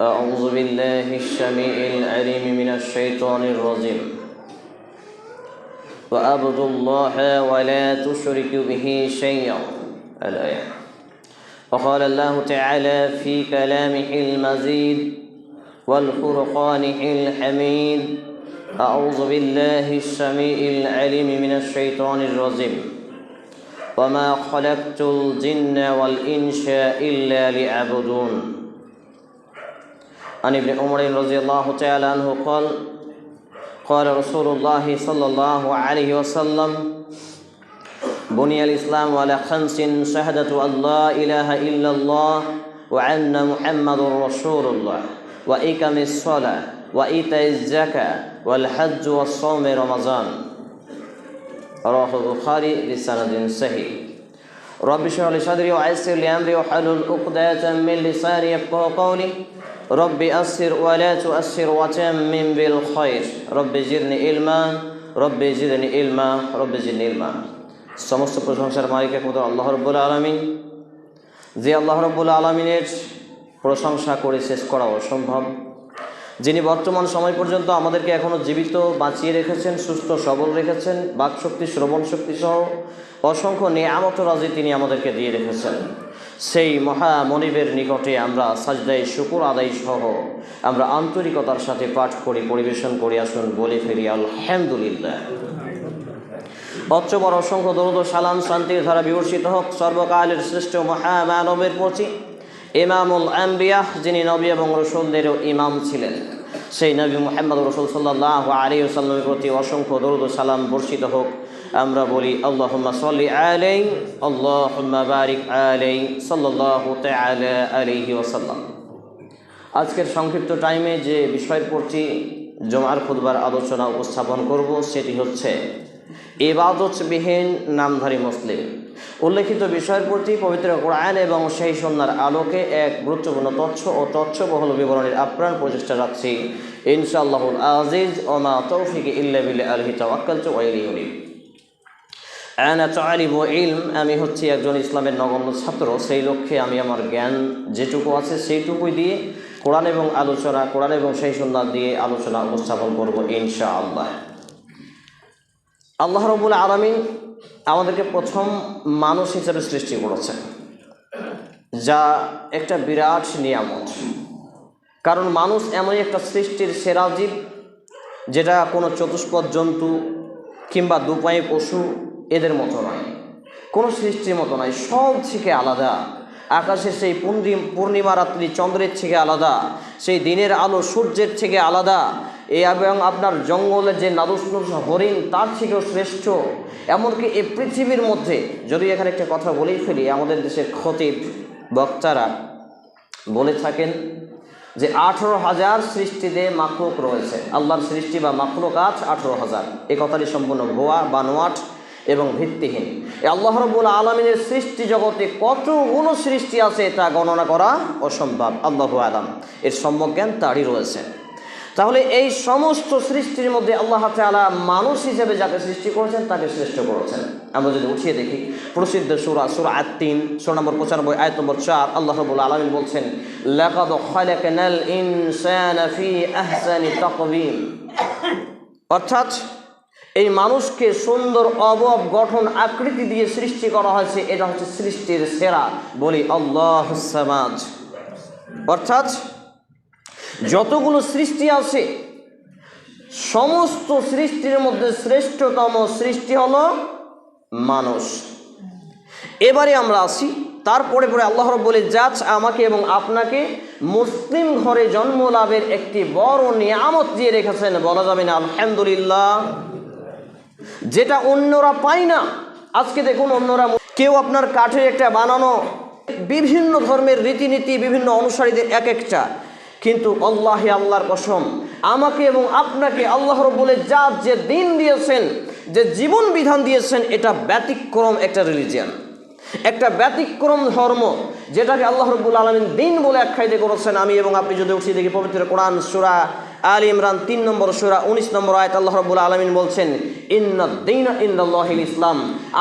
أعوذ بالله السميع العليم من الشيطان الرجيم. وأعبدوا الله ولا تشركوا به شيئا. الآية وقال الله تعالى في كلامه المزيد والفرقانه الحميد أعوذ بالله السميع العليم من الشيطان الرجيم. وما خلقت الجن والإنس إلا ليعبدون. عن ابن عمر رضي الله تعالى عنه قال قال رسول الله صلى الله عليه وسلم بني الإسلام على خمس شهادة أن لا إله إلا الله وأن محمد رسول الله وإقام الصلاة وإيتاء الزكاة والحج والصوم رمضان. رواه البخاري بسند صحيح. رب اشرح لي صدري ويسر لي أمري واحلل عقدة من لساني يفقهوا قولي. রব্বি আসির ওয়ালা তু আসির ওয়াতামিম বিল খয়র রব্বি জিরনি ইলমা রব্বি জিরনি ইলমা রব্বি জিরনি ইলমা সমস্ত প্রশংসার মালিক একমাত্র আল্লাহ রব্বুল আলমিন। যে আল্লাহ রব্বুল আলমিনের প্রশংসা করে শেষ করা অসম্ভব। যিনি বর্তমান সময় পর্যন্ত আমাদেরকে এখনও জীবিত, বাঁচিয়ে রেখেছেন, সুস্থ, সবল রেখেছেন, বাকশক্তি শ্রবণ শক্তি সহ অসংখ্য নিয়ামত রাজি তিনি আমাদেরকে দিয়ে রেখেছেন। সেই মহা মনিবের নিকটে আমরা সাজদাই শুকুর আদায় সহ আমরা আন্তরিকতার সাথে পাঠ করি, পরিবেশন করি, আসুন বলে ফিরি, আলহামদুলিল্লাহ। অচ্চবর অসংখ্য দরুদ সালাম শান্তির ধারা বিবর্ষিত হোক, সর্বকালের শ্রেষ্ঠ মহা মহামানবের প্রতি ইমামুল আম্বিয়াহ যিনি নবী এবং রসুলদেরও ইমাম ছিলেন। সেই নবী মোহাম্মদ রসুল সাল্লাহ আলী সাল্লামের প্রতি অসংখ্য দরুদ সালাম বর্ষিত হোক। আমরা বলি, আল্লাহুম্মা বারিক আজকের সংক্ষিপ্ত টাইমে যে বিষয়ের প্রতি জমার খুদবার আলোচনা উপস্থাপন করব, সেটি হচ্ছে, ইবাদতবিহীন নামধারী মুসলিম। উল্লেখিত বিষয়ের প্রতি পবিত্র কোরআন এবং সেই সন্ন্যার আলোকে এক গুরুত্বপূর্ণ তথ্য ও তথ্যবহুল বিবরণের আপ্রাণ প্রচেষ্টা রাখছি। ইনশাআল্লাহুল আজিজ, ওমা তৌফিক ইল্লা বিল্লাহ আলহি তাওয়াক্কালতু ওয়া আমি হচ্ছি একজন ইসলামের নগণ্য ছাত্র। সেই লক্ষ্যে আমি আমার জ্ঞান যেটুকু আছে সেইটুকুই দিয়ে কোরআন এবং আলোচনা, কোরআন এবং সেই সন্ন্যাস দিয়ে আলোচনা উপস্থাপন করব ইনশা আল্লাহ আল্লাহ রবুল আলমিন আমাদেরকে প্রথম মানুষ হিসেবে সৃষ্টি করেছে যা একটা বিরাট নিয়ামত। কারণ মানুষ এমনই একটা সৃষ্টির সেরা জীব, যেটা কোনো চতুষ্পদ জন্তু কিংবা দুপায়ে পশু এদের মতো নয়। কোনো সৃষ্টির মতো নয়। সব থেকে আলাদা। আকাশের সেই পূর্ণিম পূর্ণিমা রাত্রি, চন্দ্রের থেকে আলাদা। সেই দিনের আলো সূর্যের থেকে আলাদা। এবং আপনার জঙ্গলের যে নাদুস হরিণ, তার থেকেও শ্রেষ্ঠ। এমনকি এই পৃথিবীর মধ্যে, যদি এখানে একটা কথা বলেই ফেলি, আমাদের দেশের খতিব বক্তারা বলে থাকেন যে, আঠেরো হাজার সৃষ্টিতে মাখলুক রয়েছে। আল্লাহর সৃষ্টি বা মাখলুক আজ আঠেরো হাজার। এ কথাটি সম্পূর্ণ ভুয়া বানোয়াট এবং ভিত্তিহীন। আল্লাহ রব্বুল আলমিনের সৃষ্টি জগতে কতগুলো সৃষ্টি আছে তা গণনা করা অসম্ভব। আল্লাহ আলম। এর সম্যজ্ঞান তারই রয়েছে। তাহলে এই সমস্ত সৃষ্টির মধ্যে আল্লাহ তালা মানুষ হিসেবে যাকে সৃষ্টি করেছেন, তাকে শ্রেষ্ঠ করেছেন। আমরা যদি উঠিয়ে দেখি, প্রসিদ্ধ সুরা সুরা আয়াত তিন সুর নম্বর পঁচানব্বই, আয়াত নম্বর চার, আল্লাহ রবুল আলমিন বলছেন ফি অর্থাৎ এই মানুষকে সুন্দর অবব গঠন আকৃতি দিয়ে সৃষ্টি করা হয়েছে, এটা হচ্ছে সৃষ্টির সেরা। বলি, আল্লাহ সমাজ অর্থাৎ, যতগুলো সৃষ্টি আছে, সমস্ত সৃষ্টির মধ্যে শ্রেষ্ঠতম সৃষ্টি হলো মানুষ। এবারে আমরা আসি, তারপরে পরে আল্লাহ বলে যাচ আমাকে এবং আপনাকে মুসলিম ঘরে জন্ম লাভের একটি বড় নিয়ামত দিয়ে রেখেছেন। বলা যাবে না, আলহামদুলিল্লাহ। যেটা অন্যরা পায় না। আজকে দেখুন অন্যরা কেউ আপনার কাঠের একটা বানানো। বিভিন্ন ধর্মের রীতিনীতি, বিভিন্ন অনুসারীদের এক একটা কিন্তু আল্লাহ আল্লাহর কসম, আমাকে এবং আপনাকে আল্লাহ বলে যা যে দিন দিয়েছেন, যে জীবন বিধান দিয়েছেন, এটা ব্যতিক্রম একটা রিলিজিয়ান একটা ব্যতিক্রম ধর্ম, যেটাকে আল্লাহ রব্বুল আলমিন দিন বলে আখ্যায়িত করেছেন। আমি এবং আপনি যদি উঠিয়ে দেখি পবিত্র কোরআন সুরা আল ইমরান তিন নম্বর সুরা, উনিশ নম্বর আয়ত আল্লাহ রব্বুল আলমিন বলছেন ইন্দিন ইন্দাল্লাহিল ইসলাম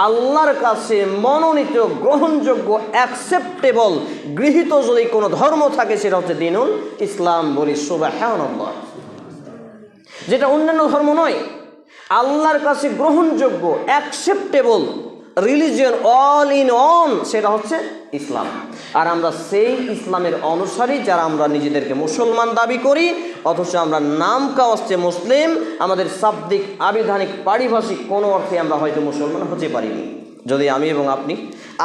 আল্লাহর কাছে মনোনীত গ্রহণযোগ্য অ্যাকসেপ্টেবল গৃহীত যদি কোনো ধর্ম থাকে, সেটা হচ্ছে দিনুল ইসলাম বলি সুবাহ যেটা অন্যান্য ধর্ম নয়। আল্লাহর কাছে গ্রহণযোগ্য acceptable religion all in on সেটা হচ্ছে ইসলাম। আর আমরা সেই ইসলামের অনুসারী যারা আমরা নিজেদেরকে মুসলমান দাবি করি, অথচ আমরা নাম কাওয়াচ্ছে মুসলিম, আমাদের শাব্দিক, আবিধানিক, পারিভাষিক কোনো অর্থে আমরা হয়তো মুসলমান হতে পারিনি। যদি আমি এবং আপনি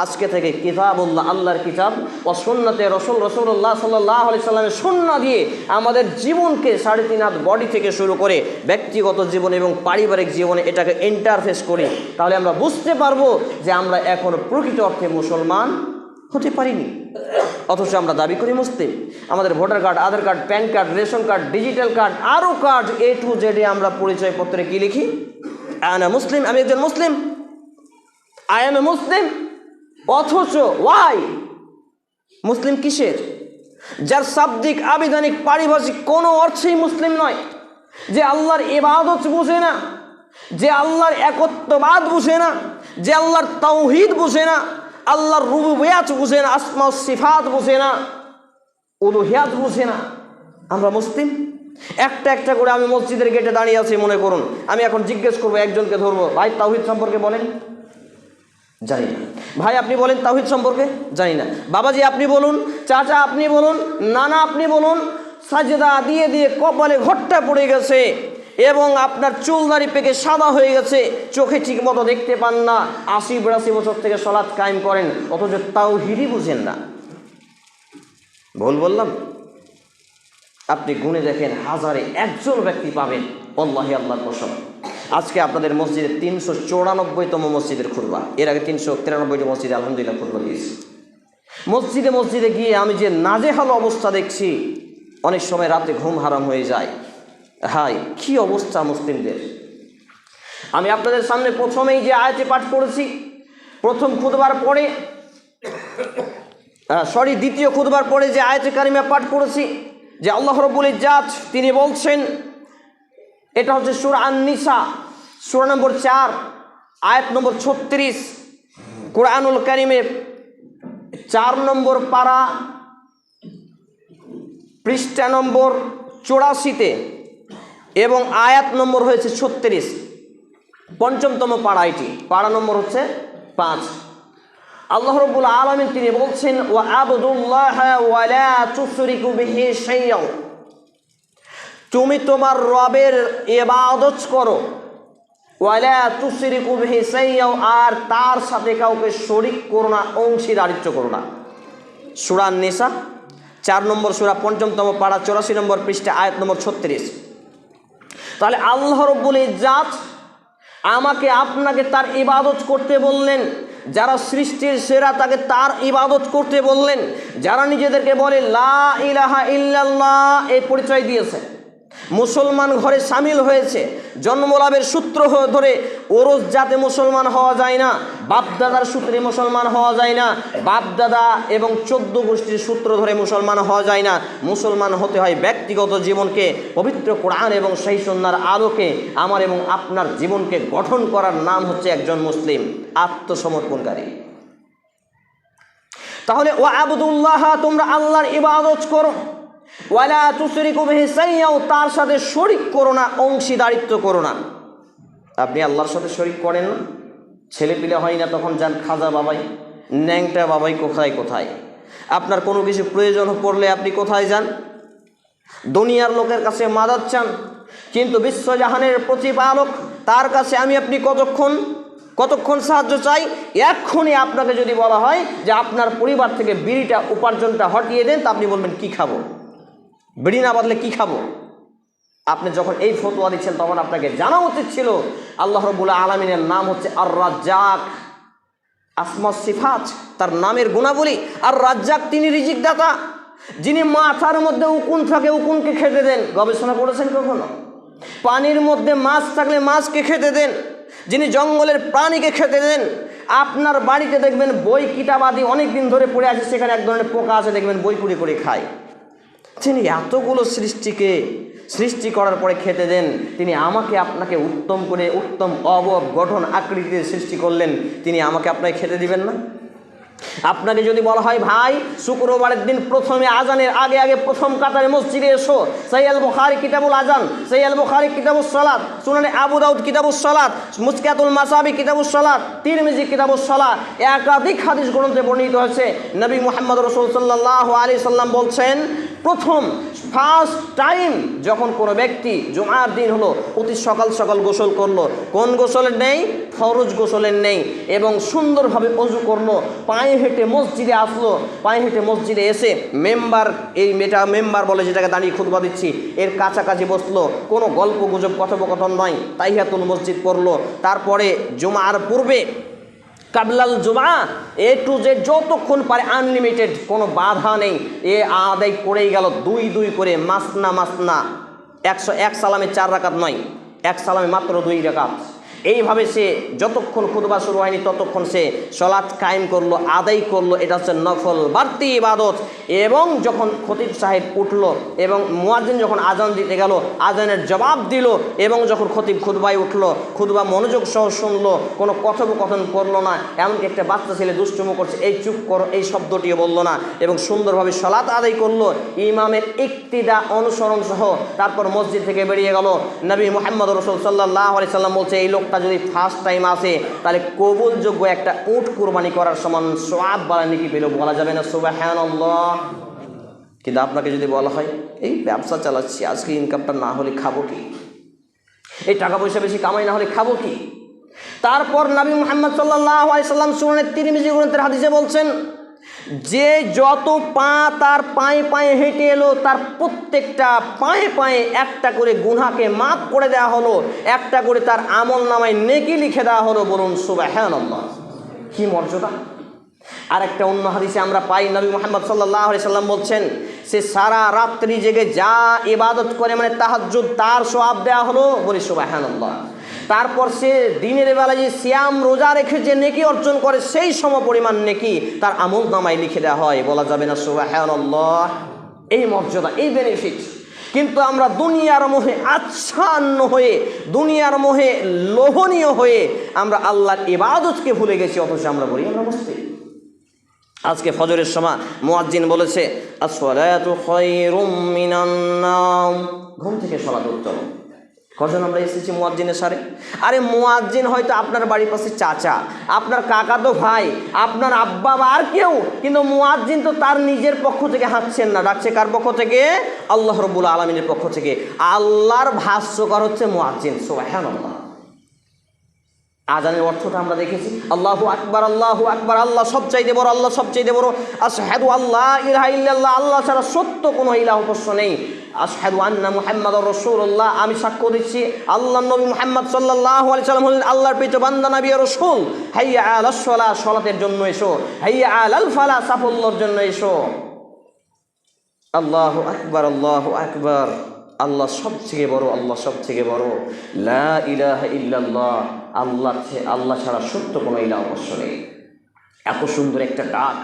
আজকে থেকে কিতাবুল্লাহ, আল্লাহর কিতাব ও সুন্নতে রসুল রসুল্লাহ সাল্লাহ আলি সাল্লামের সন্না দিয়ে আমাদের জীবনকে সাড়ে তিন হাত বডি থেকে শুরু করে ব্যক্তিগত জীবন এবং পারিবারিক জীবনে এটাকে ইন্টারফেস করি, তাহলে আমরা বুঝতে পারব যে আমরা এখন প্রকৃত অর্থে মুসলমান হতে পারিনি। অথচ আমরা দাবি করি মুসলিম। আমাদের voter card, Aadhaar card, PAN card, ration card, digital card, আরও কার্ড, এ টু জেডে আমরা পরিচয়পত্রে কী লিখি? আনা মুসলিম আমি একজন মুসলিম। আই এম এ মুসলিম অথচ ওয়াই মুসলিম কিসের? যার শাব্দিক, আবিধানিক, পারিভাষিক কোনো অর্থেই মুসলিম নয়। যে আল্লাহর ইবাদত বুঝে না, যে আল্লাহর একত্ববাদ বুঝে না, যে আল্লাহর তৌহিদ বুঝে না আল্লাহর রুবুবিয়াত বুঝে না আসমা সিফাত বুঝে না, উলুহিয়াত বুঝে না। আমরা মুসলিম? একটা একটা করে আমি মসজিদের গেটে দাঁড়িয়ে আছি, মনে করুন। আমি এখন জিজ্ঞেস করব, একজনকে ধরবো, ভাই, তাওহিদ সম্পর্কে বলেন? জানি না। ভাই, আপনি বলেন তাহিদ সম্পর্কে? জানি না। বাবাজি, আপনি বলুন, চাচা, আপনি বলুন, নানা, আপনি বলুন, সাজেদা দিয়ে দিয়ে কপালে ঘরটা পড়ে গেছে। এবং আপনার চুল দাড়ি পেকে সাদা হয়ে গেছে, চোখে ঠিক মতো দেখতে পান না। আশি বিরাশি বছর থেকে সলাৎ কায়েম করেন, অথচ তাও হিরি বুঝেন না। ভুল বললাম? আপনি গুনে দেখেন হাজারে একজন ব্যক্তি পাবেন। অল্লাহি আল্লাহর কসম। আজকে আপনাদের মসজিদে তিনশো চৌরানব্বইতম মসজিদের খুরবা এর আগে তিনশো তিরানব্বইটি মসজিদে আলহামদুলিল্লাহ খুরবা দিয়েছি। মসজিদে মসজিদে গিয়ে আমি যে নাজেহাল অবস্থা দেখছি, অনেক সময় রাতে ঘুম হারাম হয়ে যায়। হাই কি অবস্থা মুসলিমদের? আমি আপনাদের সামনে প্রথমেই যে আয়তে পাঠ করেছি, প্রথম খুদবার পরে সরি দ্বিতীয় খুদবার পরে যে আয়তে কারিমা পাঠ করেছি, যে আল্লাহ রব্বুল ইজাত তিনি বলছেন, এটা হচ্ছে সুর আননিসা, সুর নম্বর চার, আয়াত নম্বর ছত্রিশ, কোরআনুল কারিমের চার নম্বর পারা, পৃষ্ঠা নম্বর চৌরাশিতে। এবং আয়াত নম্বর হয়েছে ছত্রিশ। পঞ্চমতম পাড়া এটি। পাড়া নম্বর হচ্ছে পাঁচ। আল্লাহ রব্বুল আলমিন তিনি বলছেন ও আবদুল্লাহ তুমি তোমার রবের এবাদত করো। আর তার সাথে কাউকে শরিক করো না, অংশীদারিত্ব করো না। সূরা নিসা চার নম্বর সুরা, পঞ্চমতম পাড়া, চৌরাশি নম্বর পৃষ্ঠা, আয়াত নম্বর ছত্রিশ। তাহলে আল্লাহ রব্বুল ইজাত আমাকে আপনাকে তার ইবাদত করতে বললেন, যারা সৃষ্টির সেরা তাকে তার ইবাদত করতে বললেন, যারা নিজেদেরকে বলে লা ইলাহা ইল্লাল্লাহ এই পরিচয় দিয়েছে। মুসলমান ঘরে সামিল হয়েছে। জন্মলাভের সূত্র ধরে ওরস জাতে মুসলমান হওয়া যায় না, বাপদাদার সূত্রে মুসলমান হওয়া যায় না, বাপদাদা এবং চোদ্দ গোষ্ঠীর সূত্র ধরে মুসলমান হওয়া যায় না। মুসলমান হতে হয় ব্যক্তিগত জীবনকে, পবিত্র কোরআন এবং সেই সন্ন্যার আলোকে, আমার এবং আপনার জীবনকে গঠন করার নাম হচ্ছে একজন মুসলিম, আত্মসমর্পণকারী। তাহলে ও আবদুল্লাহ, তোমরা আল্লাহর ইবাদত করো। ওয়ালা তুসরিকু বিহি সাইয়াও তার সাথে শরিক করো না, অংশীদারিত্ব করো না। আপনি আল্লাহর সাথে শরিক করেন না। ছেলে পিলে হয় না তখন যান খাজা বাবাই, ন্যাংটা বাবাই কোথায় কোথায়? আপনার কোনো কিছু প্রয়োজন পড়লে আপনি কোথায় যান? দুনিয়ার লোকের কাছে মাদাত চান, কিন্তু বিশ্বজাহানের প্রতিপালক তার কাছে আমি আপনি কতক্ষণ কতক্ষণ সাহায্য চাই? এক্ষুনি আপনাকে যদি বলা হয় যে আপনার পরিবার থেকে বিড়িটা, উপার্জনটা হটিয়ে দেন, তা আপনি বলবেন, কি খাব? বিড়ি না বাদলে কি খাব? আপনি যখন এই ফতোয়া দিচ্ছেন, তখন আপনাকে জানা উচিত ছিল, আল্লাহ রবুল্লা আলমিনের নাম হচ্ছে আর রাজ্জাক আসমা সিফাত তার নামের গুণাবলী। আর রাজ্জাক তিনি রিজিক দাতা যিনি মাথার মধ্যে উকুন থাকে, উকুনকে খেতে দেন। গবেষণা করেছেন কখনো? পানির মধ্যে মাছ থাকলে মাছকে খেতে দেন। যিনি জঙ্গলের প্রাণীকে খেতে দেন। আপনার বাড়িতে দেখবেন বই কিতাবাদি অনেক দিন ধরে পড়ে আছে, সেখানে এক ধরনের পোকা আছে, দেখবেন বই কুড়ি করে খায়। তিনি এতগুলো সৃষ্টিকে সৃষ্টি করার পরে খেতে দেন, তিনি আমাকে আপনাকে উত্তম করে, উত্তম অবব গঠন আকৃতির সৃষ্টি করলেন, তিনি আমাকে আপনাকে খেতে দিবেন না? আপনাকে যদি বলা হয়, ভাই, শুক্রবারের দিন প্রথমে আজানের আগে আগে প্রথম কাতারে মসজিদে এসো। সৈয়াল বুখারি কিতাবুল আজান সৈয়াল বুখারি কিতাবুল সালাত, সুনানে আবু দাউদ কিতাবুল সালাত, মুসকাতুল মাসাবি কিতাবুল সালাত, তিরমিজি কিতাবুল সালাত। একাধিক হাদিস গ্রন্থে বর্ণিত হয়েছে, নবী মোহাম্মদ রসুল সাল্লাহ আলী সাল্লাম বলছেন প্রথম ফার্স্ট টাইম যখন কোনো ব্যক্তি জুমার দিন হলো অতি সকাল সকাল গোসল করল, কোন গোসলের নেই? ফরজ গোসলের নেই। এবং সুন্দরভাবে অজু করল, পায়ে হেঁটে মসজিদে আসলো, পায়ে হেঁটে মসজিদে এসে মেম্বার, এই মেটা মেম্বার বলে যেটাকে দাঁড়িয়ে খুদবা দিচ্ছি, এর কাছাকাছি বসল। কোনো গল্প গুজব, কথোপকথন নয়। তাইহাতুল মসজিদ পড়ল। তারপরে জুমার পূর্বে কাবলাল জুমা এ টু জেড যতক্ষণ পারে আনলিমিটেড কোনো বাধা নেই। এ আদায় করেই গেল দুই দুই করে মাসনা মাসনা। একশো এক সালামে চার রাকাত নয়, এক সালামে মাত্র দুই রাকাত। এইভাবে সে যতক্ষণ খুদবা শুরু হয়নি, ততক্ষণ সে সলাৎ কায়েম করল, আদায় করল, এটা হচ্ছে নফল, বাড়তি ইবাদত। এবং যখন খতিব সাহেব উঠল এবং মুয়াজ্জিন যখন আজান দিতে গেল, আজানের জবাব দিল এবং যখন খতিব খুদবায় উঠল খুদবা মনোযোগ সহ শুনলো, কোনো কথোপকথন করল না, এমনকি একটা বাচ্চা ছেলে দুষ্টুমো করছে, এই চুপ করো, এই শব্দটিও বলল না এবং সুন্দরভাবে সলাৎ আদায় করল, ইমামের ইক্তিদা অনুসরণ সহ তারপর মসজিদ থেকে বেরিয়ে গেল। নবী মোহাম্মদ রসুল সাল্লাহ আলি সাল্লাম বলছে, এই লোকটা যদি ফার্স্ট টাইম আসে, তাহলে কবুলযোগ্য একটা উট কুরবানি করার সমান সোয়াব বালা নাকি পেলেও বলা যাবে না সুবাহ কিন্তু আপনাকে যদি বলা হয়, এই ব্যবসা চালাচ্ছি, আজকে ইনকামটা না হলে খাব কি? এই টাকা পয়সা বেশি কামাই না হলে খাব কি? তারপর নবী মোহাম্মদ সাল্লাহ আলাইসাল্লাম সুরানের তিরিমিজি গ্রন্থের হাদিসে বলছেন যে যত পা তার পায়ে পায়ে হেঁটে এলো, তার প্রত্যেকটা পায়ে পায়ে একটা করে গুনাকে মাফ করে দেওয়া হলো, একটা করে তার আমল নামায় নেকি লিখে দেওয়া হলো বলুন সুবাহ কি মর্যাদা। আর একটা অন্য হাদিসে আমরা পাই, নবী মোহাম্মদ সাল্লাহ সাল্লাম বলছেন, সে সারা রাত্রি জেগে যা ইবাদত করে মানে তাহাজ্জুদ, তার সোয়াব দেওয়া হলো, বলি সুবাহান্লাহ তারপর সে দিনের বেলা যে শ্যাম রোজা রেখে যে নেকি অর্জন করে, সেই সম পরিমাণ নেকি তার আমল নামায় লিখে দেওয়া হয়। বলা যাবে না সুবাহান্লাহ এই মর্যাদা, এই বেনিফিট কিন্তু আমরা দুনিয়ার মোহে আচ্ছান্ন হয়ে, দুনিয়ার মোহে লোভনীয় হয়ে আমরা আল্লাহর ইবাদতকে ভুলে গেছি, অথচ আমরা বলি আমরা মুসলিম। আজকে ফজরের সময় মুয়াজ্জিন বলেছে ঘুম থেকে সলাত উত্তম। কজন আমরা এসেছি মোয়াজ্জিনের সারে? আরে মোয়াজ্জিন হয়তো আপনার বাড়ির পাশে চাচা, আপনার কাকা তো ভাই, আপনার আব্বা বা আর কেউ, কিন্তু মোয়াজ্জিন তো তার নিজের পক্ষ থেকে হাঁটছেন না, ডাকছে কার পক্ষ থেকে? আল্লাহ রবুল আলমিনের পক্ষ থেকে। আল্লাহর ভাষ্যকর হচ্ছে মোয়াজ্জিন সোহান আল্লাহ আজানের অর্থটা আমরা দেখেছি। আল্লাহু আকবার আল্লাহু আকবার, আল্লাহ সবচাইতে বড়, আল্লাহ সবচাইতে বড়। আশহাদু আল্লাহ ইলাহা ইল্লাল্লাহ, আল্লাহ ছাড়া সত্য কোনো ইলাহ উপাস্য নেই। আশহাদু আন্না মুহাম্মদ রাসূলুল্লাহ, আমি সাক্ষ্য দিচ্ছি আল্লাহ নবী মুহাম্মদ সাল্লাল্লাহু আলাইহি সাল্লাম হলেন আল্লাহর প্রিয় বান্দা, নবী রাসূল। হাইয়া আলাস সালাহ সালাতের জন্য এসো। হাইয়া আলাল ফালা, সাফল্যর জন্য এসো। আল্লাহ আকবার আল্লাহ আকবার। আল্লাহ সব থেকে বড়, আল্লাহ সব থেকে বড়। লা ইলাহা ইল্লাল্লাহ, আল্লাহ আল্লাহ ছাড়া সত্য কোনো ইলা অবশ্য নেই। এত সুন্দর একটা ডাক,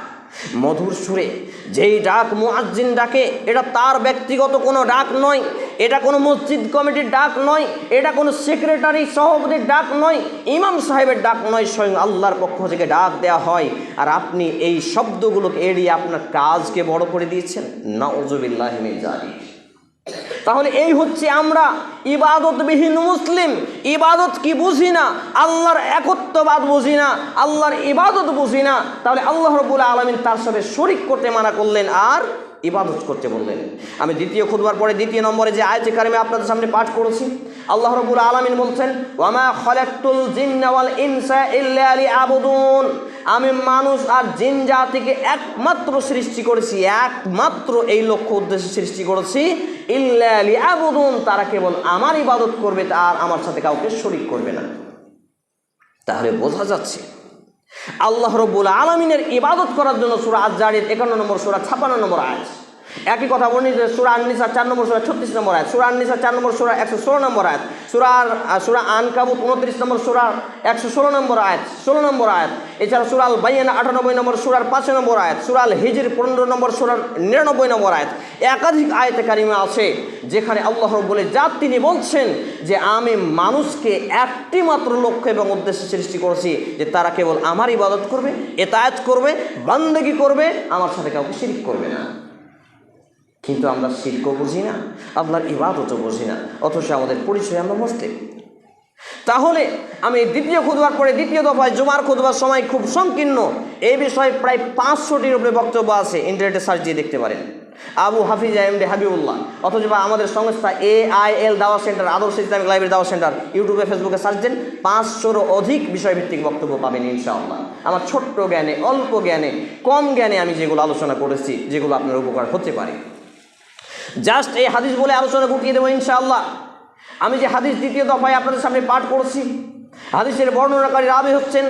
মধুর সুরে। যেই ডাক মুআজ্জিন ডাকে, এটা তার ব্যক্তিগত কোনো ডাক নয়। এটা কোনো মসজিদ কমিটির ডাক নয়। এটা কোনো সেক্রেটারি সভাপতির ডাক নয়। ইমাম সাহেবের ডাক নয়, স্বয়ং আল্লাহর পক্ষ থেকে ডাক দেওয়া হয়। আর আপনি এই শব্দগুলোকে এড়িয়ে আপনার কাজকে বড় করে দিয়েছেন। না ওজবিল্লাহ জালি তাহলে এই হচ্ছে আমরা ইবাদতবিহীন মুসলিম। ইবাদত কি বুঝি না? আল্লাহর একত্ববাদ বুঝি না, আল্লাহর ইবাদত বুঝি না। তাহলে আল্লাহ রবুল আলমিন তার সাথে শরিক করতে মানা করলেন আর ইবাদত করতে বললেন। আমি দ্বিতীয় খুদবার পরে দ্বিতীয় নম্বরে যে আয়তে কারিমে আপনাদের সামনে পাঠ করেছি আল্লাহ রবুল আলমিন বলছেন, ওয়ামা আমি মানুষ আর জিন জাতিকে একমাত্র সৃষ্টি করেছি, একমাত্র এই লক্ষ্য উদ্দেশ্যে সৃষ্টি করেছি। ইল্লা লিআবুদুন তারা কেবল আমার ইবাদত করবে আর আমার সাথে কাউকে শরিক করবে না। তাহলে বোঝা যাচ্ছে, আল্লাহ রব্বুল আলমিনের ইবাদত করার জন্য সুরা আজারের একান্ন নম্বর, সুরা ছাপান্ন নম্বর আয়াত। একই কথা বর্ণিত সুরা আননিসা চার নম্বর সুরা ছত্রিশ নম্বর আয়াত, সুরা আননিসা চার নম্বর সুরা একশো ষোলো নম্বর আয়াত, সুরা সুরা আনকাবুত উনত্রিশ নম্বর সুরা একশো ষোলো নম্বর আয়াত, ষোলো নম্বর আয়াত, এছাড়া সুরাল বাইয়ান আটানব্বই নম্বর, সুরার পাঁচ নম্বর আয়াত সুরাল হিজির পনেরো নম্বর সুরার নিরানব্বই নম্বর আয়াত একাধিক আয়তে কারিমা আছে যেখানে আল্লাহ বলে যা তিনি বলছেন যে আমি মানুষকে একটি মাত্র লক্ষ্য এবং উদ্দেশ্যে সৃষ্টি করেছি যে তারা কেবল আমার ইবাদত করবে, এতায়াত করবে, বান্দেগি করবে, আমার সাথে কাউকে শিরিক করবে না। কিন্তু আমরা শিল্প বুঝি না, আপনার ইবাদতও বুঝি না, অথচ আমাদের পরিচয় আমরা মুসলিম। তাহলে আমি দ্বিতীয় খুদবার পরে দ্বিতীয় দফায় জুমার খুদবার সময় খুব সংকীর্ণ এই বিষয়ে প্রায় পাঁচশোটির উপরে বক্তব্য আছে, ইন্টারনেটে সার্চ দিয়ে দেখতে পারেন। আবু হাফিজ এম ডে হাবিবুল্লাহ, অথচ বা আমাদের সংস্থা এ আই এল দাওয়া সেন্টার, আদর্শ ইসলামিক লাইব্রেরি দাওয়া সেন্টার, ইউটিউবে, ফেসবুকে সার্চ দেন, পাঁচশোরও অধিক বিষয়ভিত্তিক বক্তব্য পাবেন ইনশাআল্লাহ। আমার ছোট্ট জ্ঞানে, অল্প জ্ঞানে, কম জ্ঞানে আমি যেগুলো আলোচনা করেছি, যেগুলো আপনার উপকার হতে পারে। জাস্ট এই হাদিস বলে আলোচনা গুটিয়ে দেবো ইনশাআল্লাহ আমি যে হাদিস দ্বিতীয় দফায় আপনাদের সামনে পাঠ করছি হাদিসের বর্ণনাকারী রাবি হচ্ছেন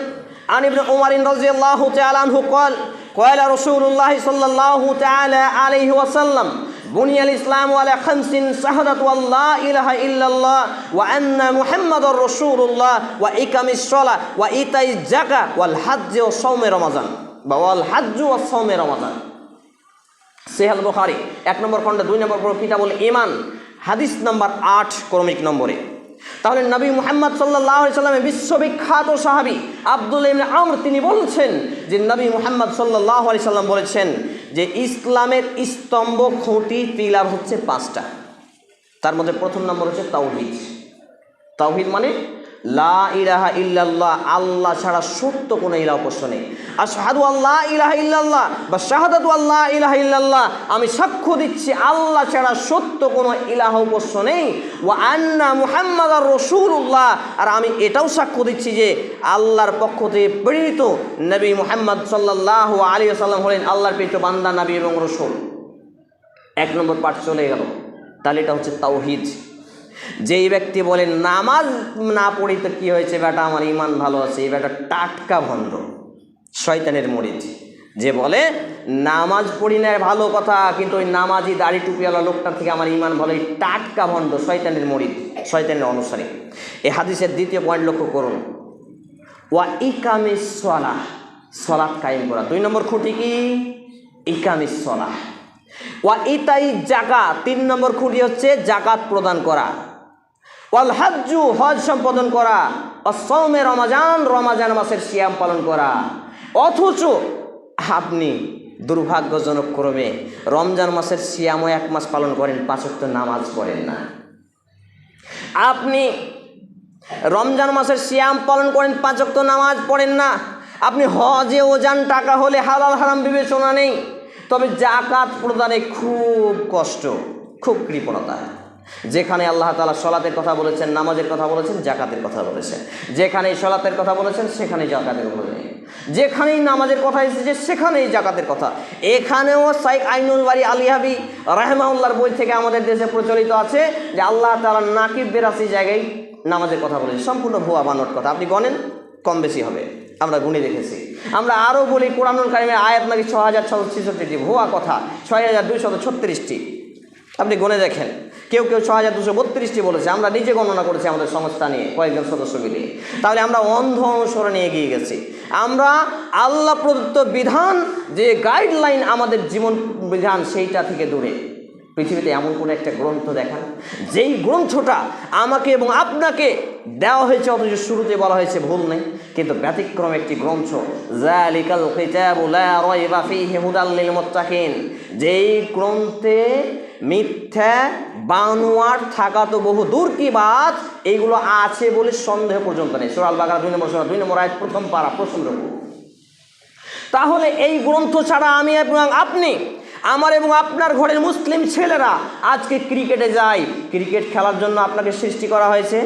আনিবনে উমারিন রাদিয়াল্লাহু তাআলা আনহু قال قال رسول الله صلى الله تعالى عليه وسلم بني الإسلام على خمس شهادة أن لا إله إلا الله وأن محمد رسول الله وإقام الصلاة وإيتاء الزكاة والحج وصوم رمضان والحج وصوم رمضان সেহাল বুখারি, এক নম্বর খণ্ডে, দুই নম্বর পর কিতাবুল ইমান হাদিস নম্বর আট, ক্রমিক নম্বরে। তাহলে নবী মুহাম্মদ সাল্লাহ সাল্লামের বিশ্ববিখ্যাত সাহাবি আব্দুল আমর, তিনি বলছেন যে নবী মুহাম্মদ সাল্লাহ আলি সাল্লাম বলেছেন যে ইসলামের স্তম্ভ, খুঁটি পিলার হচ্ছে পাঁচটা। তার মধ্যে প্রথম নম্বর হচ্ছে তাওহিদ। তাওহিদ মানে লা ইলাহা ইল্লাল্লাহ, আল্লাহ ছাড়া সত্য কোনো ইলাহ উপাস্য নেই। আর শাহাদু আল্লাহ ইলাহা ইল্লাল্লাহ বা শাহাদাতু আল্লাহ ইলাহা ইল্লাল্লাহ, আমি সাক্ষ্য দিচ্ছি আল্লাহ ছাড়া সত্য কোনো ইলাহ উপাস্য নেই। ও আন্না মুহাম্মদ আর রসুল্লাহ আর আমি এটাও সাক্ষ্য দিচ্ছি যে আল্লাহর পক্ষ থেকে প্রেরিত নবী মুহাম্মদ সাল্লাহ আলী সাল্লাম হলেন আল্লাহর প্রেরিত বান্দা, নবী এবং রসুল। এক নম্বর পাঠ চলে গেল। তাহলে এটা হচ্ছে তাওহিদ। যেই ব্যক্তি বলে নামাজ না পড়ি তো কী হয়েছে বেটা? আমার ইমান ভালো আছে। এই বেটা টাটকা ভণ্ড শয়তানের মরিচ। যে বলে, নামাজ পড়ি না ভালো কথা, কিন্তু ওই নামাজি দাড়ি টুপিওয়ালা লোকটার থেকে আমার ইমান ভালো। এই টাটকা ভণ্ড শয়তানের মরিচ, শয়তানের অনুসারে। এই হাদিসের দ্বিতীয় পয়েন্ট লক্ষ্য করুন। ওয়া ইকামিস সলাহ, সলাৎ কায়েম করা। দুই নম্বর খুঁটি কি? ইকামিস সলাহ। ওয়া ইতাই জাকা তিন নম্বর খুঁটি হচ্ছে জাকাত প্রদান করা। ওয়াল হাজ্জু, হজ সম্পাদন করা অসমে রমাজান রমাজান মাসের সিয়াম পালন করা। অথচ আপনি দুর্ভাগ্যজনক ক্রমে রমজান মাসের সিয়ামও এক মাস পালন করেন পাঁচক্ত নামাজ পড়েন না। আপনি রমজান মাসের সিয়াম পালন করেন পাঁচক্ত নামাজ পড়েন না। আপনি হজে ওজান, টাকা হলে হালাল, হারাম বিবেচনা নেই। তবে জাকাত প্রদানে খুব কষ্ট, খুব কৃপণতা। যেখানে আল্লাহ তালা সলাতের কথা বলেছেন, নামাজের কথা বলেছেন জাকাতের কথা বলেছেন। যেখানেই সলাতের কথা বলেছেন, সেখানেই জাকাতের বলে যেখানেই নামাজের কথা এসেছে, সেখানেই জাকাতের কথা। এখানেও সাইক আইনুল বাড়ি আলিহাবি রাহেমাউল্লার বই থেকে আমাদের দেশে প্রচলিত আছে যে আল্লাহ তালা নাকিব বেরাসি জায়গায় নামাজের কথা বলেছে সম্পূর্ণ ভুয়া বানট কথা। আপনি গণেন, কম বেশি হবে। আমরা গুণে দেখেছি। আমরা আরও বলি, কোরআনুল কারিমের আয়াত নাকি ছ হাজার ছশো ছেষট্টিটি ভুয়া কথা। ছয় হাজার দুইশত ছত্রিশটি। আপনি গণে দেখেন। কেউ কেউ ছ হাজার দুশো বত্রিশটি বলেছে, আমরা নিজে গণনা করেছি আমাদের সংস্থা নিয়ে, কয়েকজন সদস্য মিলিয়ে তাহলে আমরা অন্ধ অনুসরণে এগিয়ে গেছি। আমরা আল্লাহ প্রদত্ত বিধান, যে গাইডলাইন আমাদের জীবন বিধান, সেইটা থেকে দূরে। পৃথিবীতে এমন কোনো একটা গ্রন্থ দেখান, যেই গ্রন্থটা আমাকে এবং আপনাকে দেওয়া হয়েছে, অথচ শুরুতে বলা হয়েছে, ভুল নেই। কিন্তু ব্যতিক্রম একটি গ্রন্থ যেই গ্রন্থে মিথ্যা বানোয়ার থাকা তো বহু দূর কি বাদ এইগুলো আছে বলে সন্দেহ পর্যন্ত নেই। সুরাল বাগারা দুই নম্বর দুই নম্বর আয় প্রথম পারা প্রথম তাহলে এই গ্রন্থ ছাড়া আমি এবং আপনি, আমার এবং আপনার ঘরের মুসলিম ছেলেরা আজকে ক্রিকেটে যায়। ক্রিকেট খেলার জন্য আপনাকে সৃষ্টি করা হয়েছে।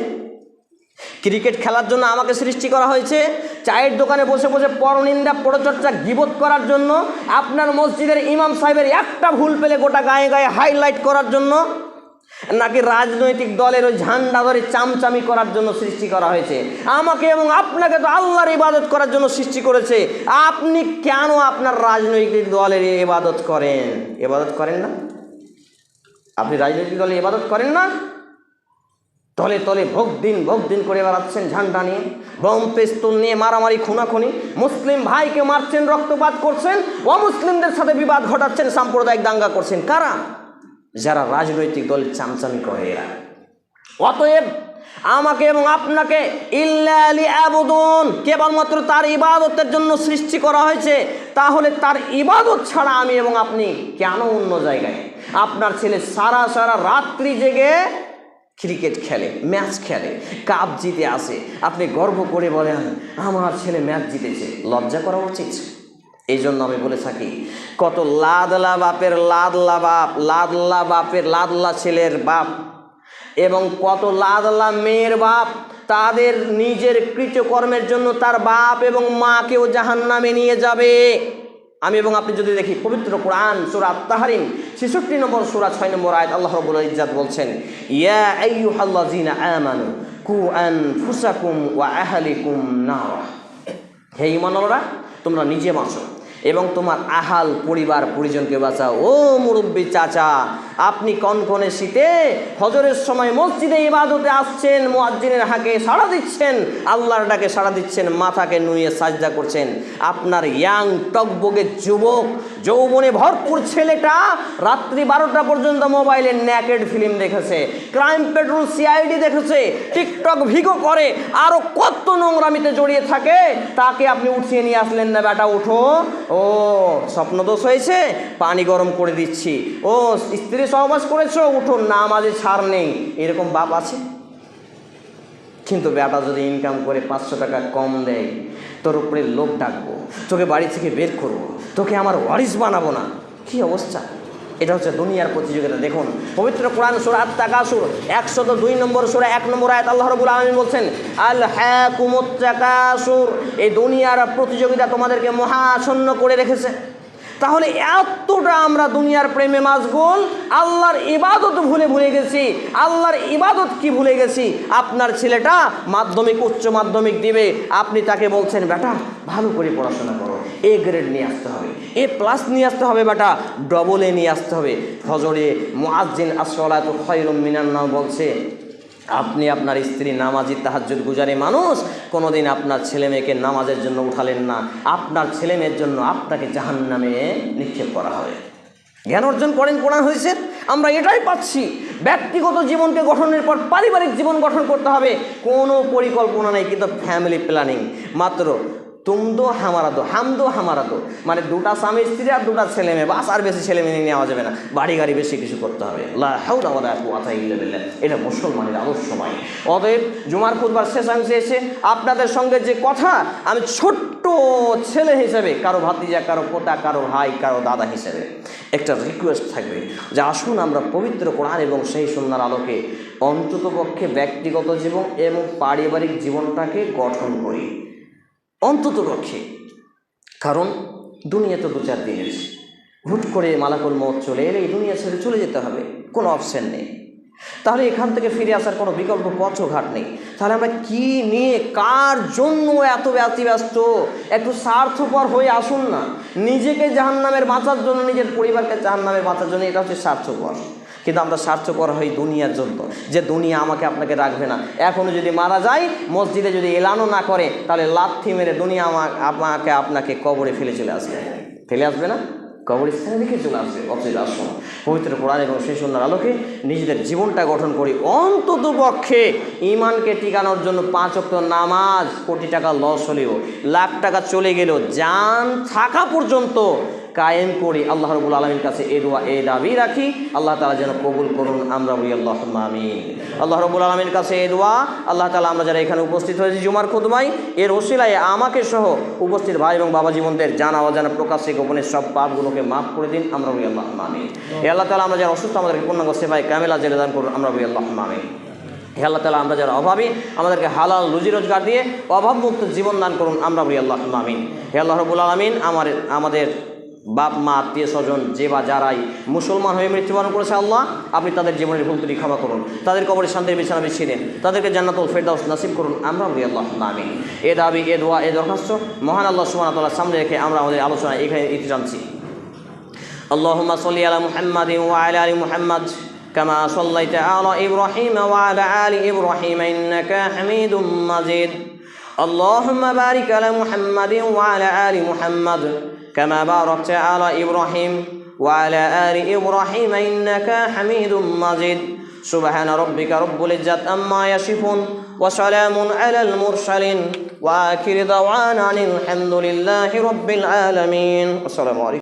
ক্রিকেট খেলার জন্য আমাকে সৃষ্টি করা হয়েছে। চায়ের দোকানে বসে বসে পরনিন্দা পরচর্চা গিবত করার জন্য, আপনার মসজিদের ইমাম সাহেবের একটা ভুল পেলে গোটা গায়ে গায়ে হাইলাইট করার জন্য, নাকি রাজনৈতিক দলের ওই ঝান্ডা ধরে চামচামি করার জন্য সৃষ্টি করা হয়েছে। আমাকে এবং আপনাকে তো আল্লাহর ইবাদত করার জন্য সৃষ্টি করেছে। আপনি কেন আপনার রাজনৈতিক দলের ইবাদত করেন? ইবাদত করেন না? আপনি রাজনৈতিক দলে ইবাদত করেন না? তলে তলে ভোগ দিন ভোগ দিন করে বেড়াচ্ছেন ঝান্ডা নিয়ে। বম পেস্তল নিয়ে মারামারি, খুনাখুনি। মুসলিম ভাইকে মারছেন, রক্তপাত করছেন। অমুসলিমদের সাথে বিবাদ ঘটাচ্ছেন, সাম্প্রদায়িক দাঙ্গা করছেন। কারা? যারা রাজনৈতিক দলের চামচামি করে এরা। অতএব আমাকে এবং আপনাকে কেবলমাত্র তার ইবাদতের জন্য সৃষ্টি করা হয়েছে। তাহলে তার ইবাদত ছাড়া আমি এবং আপনি কেন অন্য জায়গায়? আপনার ছেলে সারা সারা রাত্রি জেগে ক্রিকেট খেলে, ম্যাচ খেলে, কাপ জিতে আসে। আপনি গর্ব করে বলেন, আমার ছেলে ম্যাচ জিতেছে। লজ্জা করা উচিত। এই জন্য আমি বলে থাকি, কত লাদলা বাপের লাদলা বাপ, লাদলা বাপের লাদলা ছেলের বাপ এবং কত লাদলা মেয়ের বাপ, তাদের নিজের কৃতকর্মের জন্য তার বাপ এবং মাকেও জাহান নামে নিয়ে যাবে। আমি এবং আপনি যদি দেখি পবিত্র কোরআন, সুরা তাহারিম ছেষট্টি নম্বর সুরা, ছয় নম্বর আয়াত আল্লাহ রবুল ইজাত বলছেন, ইয়া আইয়ুহাল্লাযীনা আমানু, কু আনফুসাকুম ওয়া আহলিকুম না হে ইমানরা তোমরা নিজে বাঁচো। এবং তোমার আহাল পরিবার পরিজনকে বাঁচাও। ও মুরব্বী চাচা, আপনি কনকনে শীতে হজরের সময় মসজিদে ইবাদতে আসছেন, মোয়াজ্জিনের হাঁকে সাড়া দিচ্ছেন, আল্লাহর ডাকে সাড়া দিচ্ছেন, মাথাকে নুয়ে সাজদা করছেন। আপনার ইয়াং টকবগে যুবক যৌবনে ভরপুর ছেলেটা রাত্রি বারোটা পর্যন্ত মোবাইলে ন্যাকেড ফিল্ম দেখেছে, ক্রাইম পেট্রোল সিআইডি দেখেছে, টিকটক ভিগো করে আরও কত নোংরামিতে জড়িয়ে থাকে, তাকে আপনি উঠিয়ে নিয়ে আসলেন না বেটা, উঠো। ও, স্বপ্নদোষ হয়েছে, পানি গরম করে দিচ্ছি। ও, স্ত্রী সহবাস করেছ, উঠো, নামাজে ছাড় নেই। এরকম বাপ আছে? কিন্তু বেটা যদি ইনকাম করে পাঁচশো টাকা কম দেয়, তোর উপরে লোক ডাকবো। তোকে বাড়ি থেকে বের করব। তোকে আমার ওয়ারিস বানাবো না। কি অবস্থা? এটা হচ্ছে দুনিয়ার প্রতিযোগিতা। দেখুন, পবিত্র কোরআন সুরাত একশো একশত দুই নম্বর সুরা, এক নম্বর আয়াত আল্লাহ রবুল আলমী বলছেন, আল হ্যাঁ কুমত্রাকাসুর এই দুনিয়ার প্রতিযোগিতা তোমাদেরকে মহাচ্ছন্ন করে রেখেছে। তাহলে এতটা আমরা দুনিয়ার প্রেমে মাসগুল, আল্লাহর ইবাদত ভুলে ভুলে গেছি। আল্লাহর ইবাদত কি ভুলে গেছি? আপনার ছেলেটা মাধ্যমিক, উচ্চ মাধ্যমিক দিবে। আপনি তাকে বলছেন, বেটা, ভালো করে পড়াশোনা করো। এ গ্রেড নিয়ে আসতে হবে। এ প্লাস নিয়ে আসতে হবে, বেটা। ডবল এ নিয়ে আসতে হবে। ফজরে মুআজ্জিন আসলাত খয়রুম মিনান্না বলছে আপনি আপনার স্ত্রী নামাজি তাহাজুর গুজারি মানুষ, কোনোদিন আপনার ছেলে মেয়েকে নামাজের জন্য উঠালেন না। আপনার ছেলে মেয়ের জন্য আপনাকে জাহান নামে নিক্ষেপ করা হবে। জ্ঞান অর্জন করেন, কোরআন হয়েছে আমরা এটাই পাচ্ছি। ব্যক্তিগত জীবনকে গঠনের পর পারিবারিক জীবন গঠন করতে হবে। কোনো পরিকল্পনা নেই, কিন্তু ফ্যামিলি প্ল্যানিং মাত্র তুম দো হামারা দো হাম দো হামারা দো মানে দুটা স্বামী স্ত্রী আর দুটা ছেলে মেয়ে, বাস আর বেশি ছেলে মেয়ে নেওয়া যাবে না। বাড়ি গাড়ি বেশি কিছু করতে হবে। এটা মুসলমানের আদর্শময় অতএব জুমার খুদবার শেষাংশে এসে আপনাদের সঙ্গে যে কথা, আমি ছোট্ট ছেলে হিসেবে, কারও ভাতিজা, কারও পোতা, কারও ভাই, কারও দাদা হিসেবে একটা রিকোয়েস্ট থাকবে যে আসুন আমরা পবিত্র কোরআন এবং সেই সন্ধ্যার আলোকে অন্ততপক্ষে ব্যক্তিগত জীবন এবং পারিবারিক জীবনটাকে গঠন করি। অন্তত পক্ষে। কারণ দুনিয়া তো দু চার দিন আছে হুট করে মালাকুল মত চলে এলে এই দুনিয়া ছেড়ে চলে যেতে হবে, কোনো অপশান নেই। তাহলে এখান থেকে ফিরে আসার কোনো বিকল্প পথও ঘাট নেই। তাহলে আমরা কি নিয়ে, কার জন্য এত ব্যস্ত একটু স্বার্থপর হয়ে আসুন না। নিজেকে জাহান্নামের বাঁচার জন্য, নিজের পরিবারকে জাহান্নামের বাঁচার জন্য এটা হচ্ছে স্বার্থপর। কিন্তু আমরা স্বার্থপর হই দুনিয়ার জন্য। যে দুনিয়া আমাকে আপনাকে রাখবে না। এখনও যদি মারা যায়, মসজিদে যদি এলানো না করে, তাহলে লাথি মেরে দুনিয়া আমাকে আপনাকে কবরে ফেলে চলে আসবে। ফেলে আসবে না? কবরস্থানে রেখে চলে আসবে। অথচ আসুন পবিত্র কোরআন এবং সেই সন্ধ্যার আলোকে নিজেদের জীবনটা গঠন করি। অন্তত পক্ষে ইমানকে টিকানোর জন্য পাঁচ অক্ট নামাজ কোটি টাকা লস হলেও, লাখ টাকা চলে গেলেও, যান থাকা পর্যন্ত কায়েম করি, আল্লাহ রবুল আলমীর কাছে এ দোয়া এ দাবি রাখি। আল্লাহ তালা যেন কবুল করুন আমরা বলি আল্লাহ আমিন। আল্লাহ রবুল আলমীর কাছে এ দোয়া, আল্লাহ তালা আমরা যারা এখানে উপস্থিত হয়েছি জুমার খুদমাই এর ওসিলায় আমাকে সহ উপস্থিত ভাই এবং বাবা জীবনদের জানা অজানা প্রকাশ্যে গোপনের সব পাপগুলোকে মাফ করে দিন আমরা বলি আল্লাহ আমিন। এ আল্লাহ তালা আমরা যারা অসুস্থ, আমাদেরকে পূর্ণাঙ্গ সেবায় ক্যামেলা জেলে দান করুন আমরা বলি আল্লাহ আমিন। হে আল্লাহ তালা আমরা যারা অভাবী, আমাদেরকে হালাল রুজি রোজগার দিয়ে অভাবমুক্ত জীবন দান করুন আমরা বলি আল্লাহ আমিন। হে আল্লাহ রবুল আলমিন আমার আমাদের বাপ মা আত্মীয় স্বজন যে বা যারাই মুসলমান হয়ে মৃত্যুবরণ করেছে আল্লাহ আপনি তাদের জীবনের ভুল ত্রুটি ক্ষমা করুন তাদের কবরে শান্তির বিছানা বিছিয়ে দিন তাদেরকে জান্নাতুল ফেরদাউস নাসিব করুন আমরা বলি আল্লাহ আমিন এ দাবি এ দোয়া এ দরখাস্ত মহান আল্লাহ সুবহানাহু ওয়া তাআলার সামনে রেখে আমরা আমাদের আলোচনা এখানে ইতি জানছি আল্লাহুম্মা সাল্লি আলা মুহাম্মাদিন ওয়া আলা আলি মুহাম্মাদ كما صليت على إبراهيم وعلى آل إبراهيم إنك حميد مجيد اللهم بارك على محمد وعلى آل محمد كما باركت على إبراهيم وعلى آل إبراهيم إنك حميد مجيد. سبحان ربك رب العزة أما يصفون وسلام على المرسلين وآخر دعوانا الحمد لله رب العالمين. السلام عليكم.